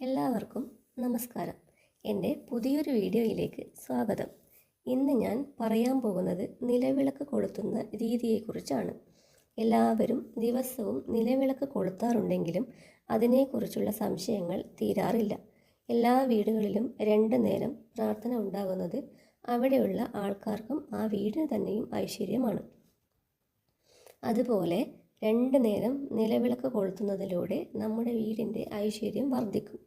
എല്ലാവർക്കും നമസ്കാരം. എന്റെ പുതിയൊരു വീഡിയോയിലേക്ക് സ്വാഗതം. ഇന്ന് ഞാൻ പറയാൻ പോകുന്നത് നിലവിളക്ക് കൊളുത്തുന്ന രീതിയെക്കുറിച്ചാണ്. എല്ലാവരും ദിവസവും നിലവിളക്ക് കൊളുത്താറുണ്ടെങ്കിലും അതിനെക്കുറിച്ചുള്ള സംശയങ്ങൾ തീരാറില്ല. എല്ലാ വീടുകളിലും രണ്ട് നേരം പ്രാർത്ഥന ഉണ്ടാകുന്നത് അവിടെയുള്ള ആൾക്കാർക്കും ആ വീടിന് തന്നെയും ഐശ്വര്യമാണ്. അതുപോലെ രണ്ട് നേരം നിലവിളക്ക് കൊളുത്തുന്നതിലൂടെ നമ്മുടെ വീടിന്റെ ഐശ്വര്യം വർദ്ധിക്കും.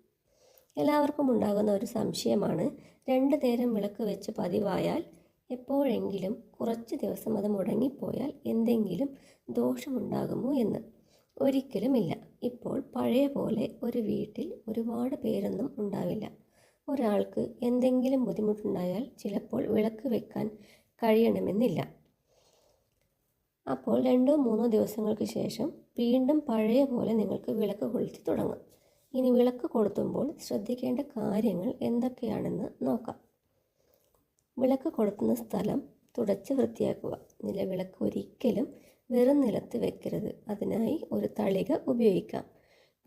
എല്ലാവർക്കും ഉണ്ടാകുന്ന ഒരു സംശയമാണ്. രണ്ട് നേരം വിളക്ക് വെച്ച് പതിവായാൽ എപ്പോഴെങ്കിലും കുറച്ച് ദിവസം അത് മുടങ്ങിപ്പോയാൽ എന്തെങ്കിലും ദോഷമുണ്ടാകുമോ എന്ന് ഒരിക്കലുമില്ല. ഇപ്പോൾ പഴയ പോലെ ഒരു വീട്ടിൽ ഒരുപാട് പേരൊന്നും ഉണ്ടാവില്ല. ഒരാൾക്ക് എന്തെങ്കിലും ബുദ്ധിമുട്ടുണ്ടായാൽ ചിലപ്പോൾ വിളക്ക് വെക്കാൻ കഴിയണമെന്നില്ല. അപ്പോൾ രണ്ടോ മൂന്നോ ദിവസങ്ങൾക്ക് ശേഷം വീണ്ടും പഴയ പോലെ നിങ്ങൾക്ക് വിളക്ക് കൊളുത്തി തുടങ്ങാം. ഇനി വിളക്ക് കൊളുത്തുമ്പോൾ ശ്രദ്ധിക്കേണ്ട കാര്യങ്ങൾ എന്തൊക്കെയാണെന്ന് നോക്കാം. വിളക്ക് കൊളുത്തുന്ന സ്ഥലം തുടച്ച് വൃത്തിയാക്കുക. നിലവിളക്ക് ഒരിക്കലും വെറും നിലത്ത് വെക്കരുത്. അതിനായി ഒരു തളിക ഉപയോഗിക്കാം.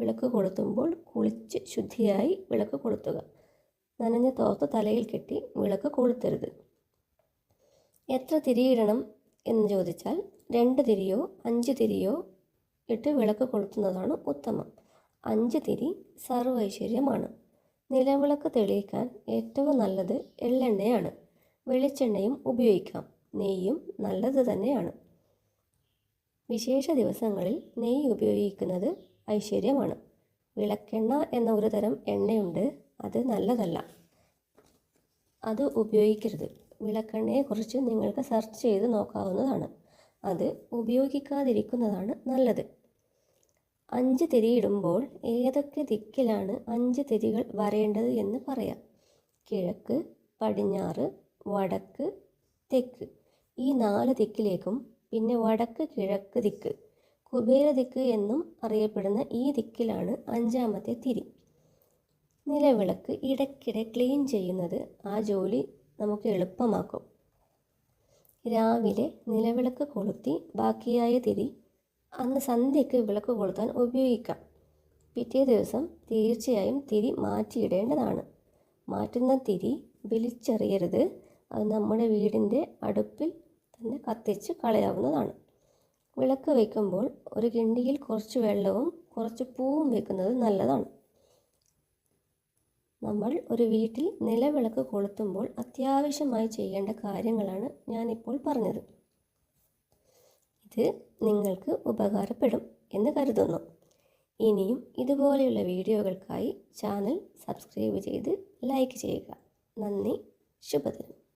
വിളക്ക് കൊളുത്തുമ്പോൾ കുളിച്ച് ശുദ്ധിയായി വിളക്ക് കൊളുത്തുക. നനഞ്ഞ തോർത്ത് തലയിൽ കെട്ടി വിളക്ക് കൊളുത്തരുത്. എത്ര തിരിയിടണം എന്ന് ചോദിച്ചാൽ രണ്ട് തിരിയോ അഞ്ച് തിരിയോ ഇട്ട് വിളക്ക് കൊളുത്തുന്നതാണ് ഉത്തമം. അഞ്ച് തിരി സർവൈശ്വര്യമാണ്. നിലവിളക്ക് തെളിയിക്കാൻ ഏറ്റവും നല്ലത് എള്ളെണ്ണയാണ്. വെളിച്ചെണ്ണയും ഉപയോഗിക്കാം. നെയ്യും നല്ലത് തന്നെയാണ്. വിശേഷ ദിവസങ്ങളിൽ നെയ്യ് ഉപയോഗിക്കുന്നത് ഐശ്വര്യമാണ്. വിളക്കെണ്ണ എന്ന ഒരു തരം എണ്ണയുണ്ട്. അത് നല്ലതല്ല. അത് ഉപയോഗിക്കരുത്. വിളക്കെണ്ണയെക്കുറിച്ച് നിങ്ങൾക്ക് സെർച്ച് ചെയ്ത് നോക്കാവുന്നതാണ്. അത് ഉപയോഗിക്കാതിരിക്കുന്നതാണ് നല്ലത്. അഞ്ച് തിരിയിടുമ്പോൾ ഏതൊക്കെ ദിക്കിലാണ് അഞ്ച് തിരികൾ വരേണ്ടത് എന്ന് പറയാം. കിഴക്ക് പടിഞ്ഞാറ് വടക്ക് തെക്ക്. ഈ നാല് ദിക്കിലേക്കും പിന്നെ വടക്ക് കിഴക്ക് ദിക്ക്. കുബേര ദിക്ക് എന്നും അറിയപ്പെടുന്ന ഈ ദിക്കിലാണ് അഞ്ചാമത്തെ തിരി. നിലവിളക്ക് ഇടയ്ക്കിടെ ക്ലീൻ ചെയ്യുന്നത് ആ ജോലി നമുക്ക് എളുപ്പമാക്കും. രാവിലെ നിലവിളക്ക് കൊളുത്തി ബാക്കിയായ തിരി അന്ന് സന്ധ്യയ്ക്ക് വിളക്ക് കൊളുത്താൻ ഉപയോഗിക്കാം. പിറ്റേ ദിവസം തീർച്ചയായും തിരി മാറ്റിയിടേണ്ടതാണ്. മാറ്റുന്ന തിരി വിളിച്ചെറിയരുത്. അത് നമ്മുടെ വീടിന്റെ അടുപ്പിൽ തന്നെ കത്തിച്ച് കളയാവുന്നതാണ്. വിളക്ക് വയ്ക്കുമ്പോൾ ഒരു കിണ്ടിയിൽ കുറച്ച് വെള്ളവും കുറച്ച് പൂവും വെക്കുന്നത് നല്ലതാണ്. നമ്മൾ ഒരു വീട്ടിൽ നിലവിളക്ക് കൊളുത്തുമ്പോൾ അത്യാവശ്യമായി ചെയ്യേണ്ട കാര്യങ്ങളാണ് ഞാനിപ്പോൾ പറഞ്ഞത്. നിങ്ങൾക്ക് ഉപകാരപ്പെടും എന്ന് കരുതുന്നു. ഇനിയും ഇതുപോലെയുള്ള വീഡിയോകൾക്കായി ചാനൽ സബ്സ്ക്രൈബ് ചെയ്ത് ലൈക്ക് ചെയ്യുക. നന്ദി. ശുഭദിനം.